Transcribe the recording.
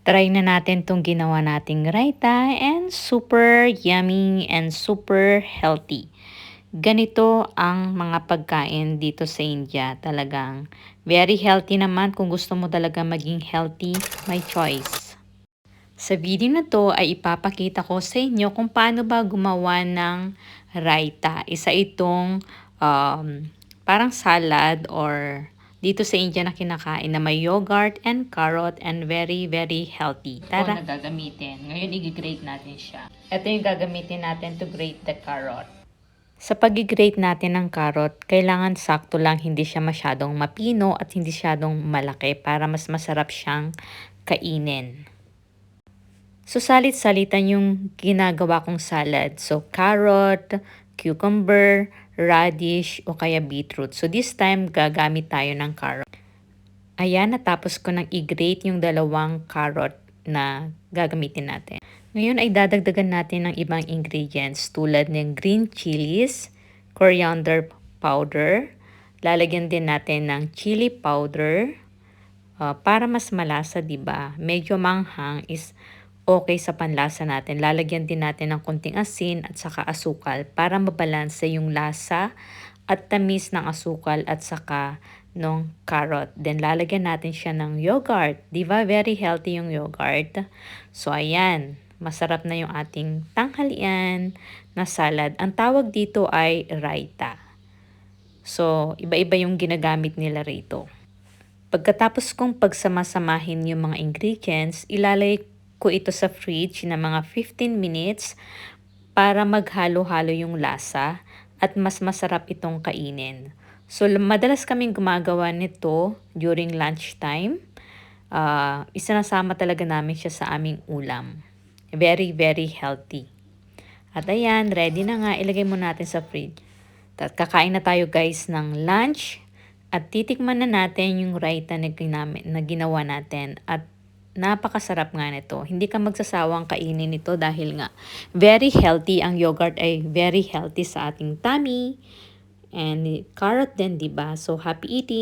Try na natin tong ginawa nating raita and super yummy and super healthy. Ganito ang mga pagkain dito sa India. Talagang very healthy naman. Kung gusto mo talaga maging healthy, my choice. Sa video na to ay ipapakita ko sa inyo kung paano ba gumawa ng raita. Isa itong um, parang salad or dito sa India na kinakain na may yogurt and carrot and very, very healthy. Tara. Ito na gagamitin. Ngayon, i-grate natin siya. Ito yung gagamitin natin to grate the carrot. Sa pag-grate natin ng carrot, kailangan sakto lang hindi siya masyadong mapino at hindi masyadong malaki para mas masarap siyang kainin. So, salit-salitan yung ginagawa kong salad. So, carrot, cucumber, radish, o kaya beetroot. So this time, gagamit tayo ng carrot. Ayan, natapos ko nang i-grate yung dalawang carrot na gagamitin natin. Ngayon ay dadagdagan natin ng ibang ingredients tulad ng green chilies, coriander powder, lalagyan din natin ng chili powder, uh, para mas malasa, 'di ba? Medyo manghang is okay sa panlasa natin. Lalagyan din natin ng konting asin at saka asukal para mabalanse yung lasa at tamis ng asukal at saka ng carrot. Then lalagyan natin siya ng yogurt. Di ba? Very healthy yung yogurt. So ayan, masarap na yung ating tanghalian na salad. Ang tawag dito ay raita. So, iba-iba yung ginagamit nila rito. Pagkatapos kong pagsamasamahin yung mga ingredients, ilalay ko ito sa fridge na mga 15 minutes para maghalo-halo yung lasa at mas masarap itong kainin. So, madalas kaming gumagawa nito during lunchtime. Uh, isinasama talaga namin siya sa aming ulam. Very, very healthy. At ayan, ready na nga. Ilagay mo natin sa fridge. At kakain na tayo guys ng lunch. At titikman na natin yung raita na, na ginawa natin. At Napakasarap nga nito. Hindi ka magsasawang kainin ito dahil nga very healthy. Ang yogurt ay very healthy sa ating tummy. And carrot din, 'di ba? So happy eating.